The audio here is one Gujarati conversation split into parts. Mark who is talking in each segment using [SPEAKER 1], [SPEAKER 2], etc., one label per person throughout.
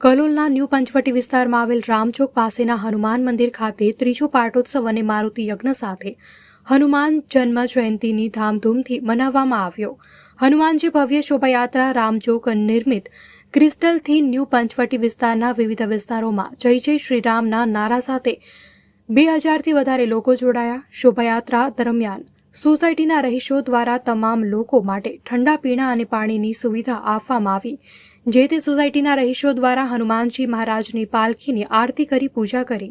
[SPEAKER 1] કલોલના ન્યૂ પંચવટી વિસ્તારમાં આવેલ રામચોક પાસેના હનુમાન મંદિર ખાતે ત્રીજો પાટોત્સવ અને મારુતિ યજ્ઞ સાથે હનુમાન જન્મ જયંતિની ધામધૂમથી મનાવવામાં આવ્યો. હનુમાનજી ભવ્ય શોભાયાત્રા રામચોક નિર્મિત ક્રિસ્ટલથી ન્યૂ પંચવટી વિસ્તારના વિવિધ વિસ્તારોમાં જય જય શ્રીરામના નારા સાથે બે હજારથી વધારે લોકો જોડાયા. શોભાયાત્રા દરમિયાન સોસાયટીના રહીશો દ્વારા તમામ લોકો માટે ઠંડા પીણા અને પાણીની સુવિધા આપવામાં આવી. જે તે સોસાયટીના રહીશો દ્વારા હનુમાનજી મહારાજની પાલખીની આરતી કરી પૂજા કરી.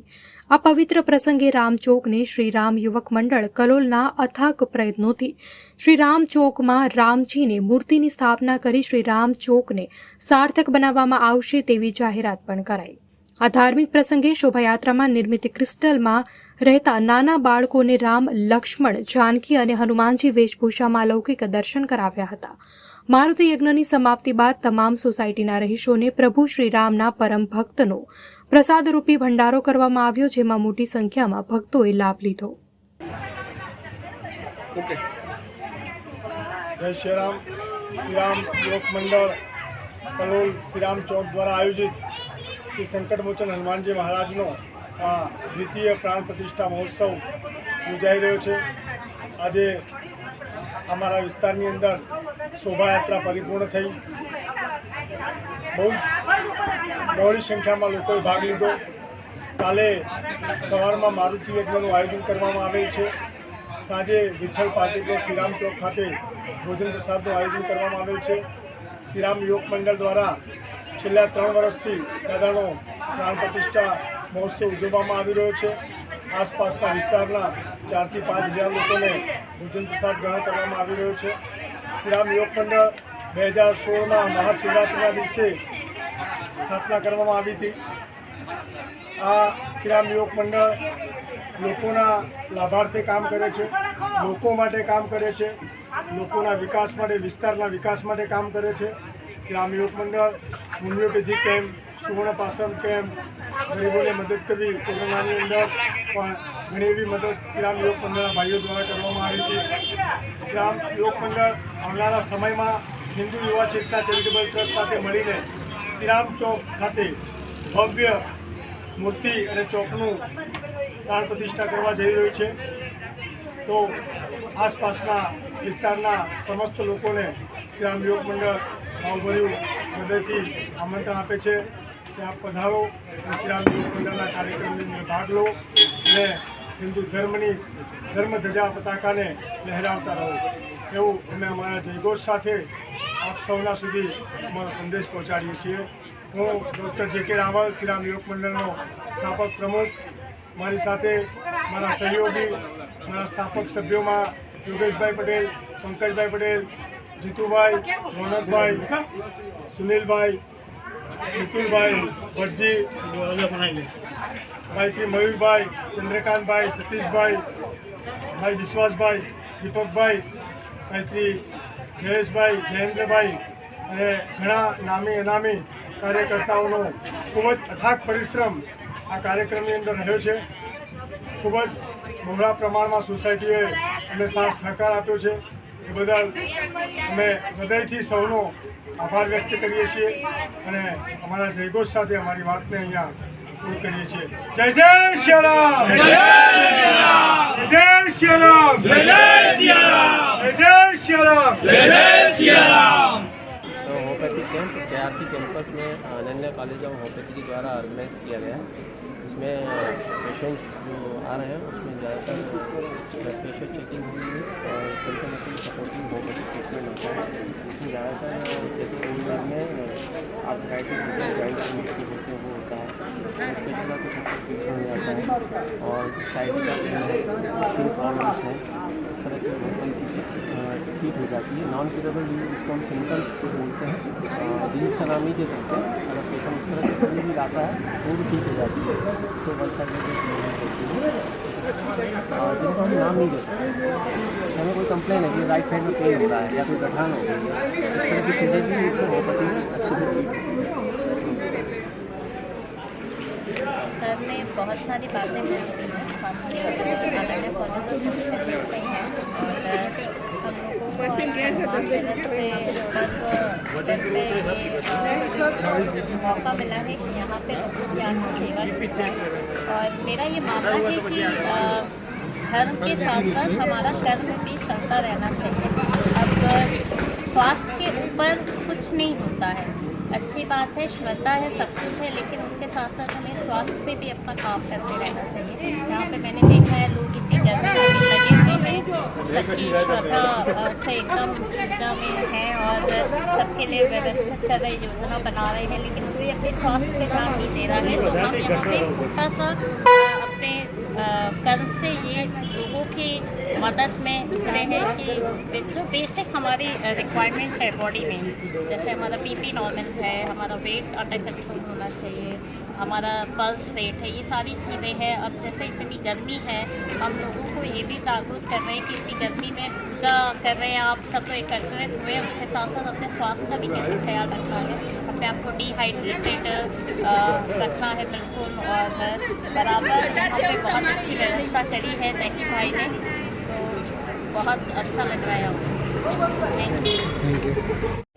[SPEAKER 1] આ પવિત્ર પ્રસંગે રામચોકને શ્રી રામ યુવક મંડળ કલોલના અથાક પ્રયત્નોથી શ્રી રામ ચોકમાં રામજીની મૂર્તિની સ્થાપના કરી શ્રી રામ ચોકને સાર્થક બનાવવામાં આવશે તેવી જાહેરાત પણ કરાઈ. આ ધાર્મિક પ્રસંગે શોભાયાત્રામાં નિર્મિત ક્રિસ્ટલમાં રહેતા નાના બાળકોને રામ, લક્ષ્મણ, જાનકી અને હનુમાનજી વેશભૂષામાં લૌકિક દર્શન કરાવ્યા હતા. મારુતિ યજ્ઞની સમાપ્તિ બાદ તમામ સોસાયટીના રહીશોને પ્રભુ શ્રી રામના પરમ ભક્તનો પ્રસાદરૂપી ભંડારો કરવામાં આવ્યો, જેમાં મોટી સંખ્યામાં ભક્તોએ લાભ લીધો.
[SPEAKER 2] ઓકે. જય શ્રી રામ. યુવક મંડળ કલોલ શ્રીરામ ચોક દ્વારા આયોજિત શ્રી સંકટમોચન હનુમાનજી મહારાજનો આ દ્વિતીય પ્રાણ પ્રતિષ્ઠા મહોત્સવ યોજાઈ રહ્યો છે. આજે અમારા વિસ્તારની અંદર શોભાયાત્રા પરિપૂર્ણ થઈ. બહુ બહોળી સંખ્યામાં લોકોએ ભાગ લીધો. કાલે સવારમાં મારુતિ યજ્ઞનું આયોજન કરવામાં આવેલ છે. સાંજે વિઠ્ઠલ પાર્ટી પ્લોટ શ્રીરામ ચોક ખાતે ભોજન પ્રસાદનું આયોજન કરવામાં આવેલ છે. શ્રીરામ યોગ મંડળ દ્વારા છેલ્લા ત્રણ વર્ષથી દાદાનો પ્રાણ પ્રતિષ્ઠા મહોત્સવ ઉજવવામાં આવી રહ્યો છે. આસપાસના વિસ્તારના ચારથી પાંચ હજાર લોકોને ભોજન પ્રસાદ ગ્રહણ કરવામાં આવી રહ્યો છે. શ્રીરામ યુવક મંડળ બે હજાર સોળમાં મહાશિવરાત્રિના દિવસે સ્થાપના કરવામાં આવી હતી. આ શ્રીરામ યોગ મંડળ લોકોના લાભાર્થે કામ કરે છે, લોકો માટે કામ કરે છે, લોકોના વિકાસ માટે, વિસ્તારના વિકાસ માટે કામ કરે છે. શ્રીરામ યુવક મંડળ હોમિયોપેથી કેમ્પ સુવર્ણપાસમ કેમ્પ, ગરીબોને મદદ કરવી કોરોનાની અંદર પણ ઘણી એવી મદદ શ્રામ યુવક મંડળના ભાઈઓ દ્વારા કરવામાં આવી હતી. શ્રામ યુવક મંડળ આવનારા સમયમાં હિન્દુ યુવા ચેતના ચેરિટેબલ ટ્રસ્ટ સાથે મળીને શ્રીરામ ચોક ખાતે ભવ્ય મૂર્તિ અને ચોકનું પ્રાણ પ્રતિષ્ઠા કરવા જઈ રહ્યું છે. તો આસપાસના વિસ્તારના સમસ્ત લોકોને શ્રીરામ યુવક મંડળ ભાવભર્યું હૃદયથી આમંત્રણ આપે છે કે આપ પધારો શ્રીરામ મંડળના કાર્યક્રમની ભાગ લો અને હિન્દુ ધર્મની ધર્મ પતાકાને લહેરાવતા રહો. એવું અમે અમારા જયઘોષ સાથે આપ સૌના સુધી અમારો સંદેશ પહોંચાડીએ છીએ. હું ડૉક્ટર જે કે રાવલ શ્રીરામ યુવક મંડળનો સ્થાપક પ્રમુખ, મારી સાથે મારા સહયોગી, મારા સ્થાપક સભ્યોમાં યોગેશભાઈ પટેલ, પંકજભાઈ પટેલ જીતુભાઈ, રોનકભાઈ, સુનિલભાઈ, મિતુલભાઈ, ભટજી, ભાઈ શ્રી મયુરભાઈ, ચંદ્રકાંતભાઈ, સતીશભાઈ, ભાઈ વિશ્વાસભાઈ, દીપકભાઈ, ભાઈ શ્રી જયેશભાઈ, જયેન્દ્રભાઈ અને ઘણા નામી અનામી કાર્યકર્તાઓનો ખૂબ જ અથાક પરિશ્રમ આ કાર્યક્રમની અંદર રહ્યો છે. ખૂબ જ બહોળા પ્રમાણમાં સોસાયટીએ અમે સાથ સહકાર આપ્યો છે. એ બધા અમે હૃદયથી સૌનો આભાર વ્યક્ત કરીએ છીએ અને અમારા જયઘોષ સાથે અમારી વાતને અહીંયા પૂરી કરીએ છીએ. જય જય શ્યારામ જય શ્યારામ જય Shyaram Jay Shyaram
[SPEAKER 3] Jay Shyaram camp K R C campus में अनन्या कॉलेज ऑफ़ होम्योपैथी के द्वारा ऑर्गेनाइज किया गया है? इसमें पेशेंट्स जो आ रहे हैं, उसमें ज़्यादातर ब्लड प्रेशर चेकिंग हुई है और सिम्टमेटिक सपोर्टिंग होम्योपैथी ट्रीटमेंट होता है। इसमें ज़्यादातर जैसे एज में आर्थराइटिस होता है, वो होता है। और साइड प्रॉब्लम्स है इस तरह की ठीक हो जाती है। नॉन क्यूरेबल डिज़ीज़ जिसको हम सिंपल बोलते हैं डिज़ीज़ का नाम नहीं दे सकते अगर पेशेंट इस तरह से कभी भी आता है तो भी ठीक हो जाती है। सो वन साइड और जिनको हम नाम नहीं दे सकते हमें कोई कंप्लेन है कि राइट साइड में पेन हो रहा है या कोई गठान हो गई है इस तरह की चीज़ें भी इसको होम्योपैथी में अच्छे से। ठीक है
[SPEAKER 4] सर में बहुत सारी बातें मिलती हैं। हम अनन्या कॉलेज ऑफ़ होम्योपैथी हैं और हम लोगों को हनुमान जयंती मौका मिला है कि यहाँ पे लोगों की सेवा जाए। और मेरा ये मानना है कि धर्म के साथ साथ हमारा कर्म भी चलता रहना चाहिए। अब स्वास्थ्य के ऊपर कुछ नहीं होता है। अच्छी बात है, श्रद्धा है, सब कुछ है, लेकिन उसके साथ साथ हमें स्वास्थ्य पे भी अपना काम करते रहना चाहिए। यहाँ पे मैंने देखा है, लोग इतनी गर्मी लगे हुए हैं, सबकी श्रद्धा से एकदम ऊर्जा में है सबके लिए व्यवस्था योजना बना रहे हैं, लेकिन कोई अपने स्वास्थ्य पे ध्यान नहीं दे रहा है। तो हम यहाँ पे छोटा सा, अपने कर्म से ये लोगों की मदद में रहे हैं कि जो बेसिक हमारी रिक्वायरमेंट है बॉडी में। जैसे हमारा बीपी नॉर्मल है, हमारा वेट अंडर कंट्रोल होना चाहिए हमारा पल्स रेट है, ये सारी चीज़ें हैं। अब जैसे इतनी गर्मी है, हम लोगों को ये भी जागरूक कर रहे हैं कि इतनी गर्मी में पूजा कर रहे हैं आप, सब तो एकत्रित हुए उसके साथ साथ अपने स्वास्थ्य का भी कैसे ख्याल रखना है। अपने आप को डिहाइड्रेटेड रखना है बिल्कुल और बराबर पे बहुत अच्छी व्यवस्था करी है। जैकी भाई ने। तो बहुत अच्छा लग रहा है हमको थैंक यू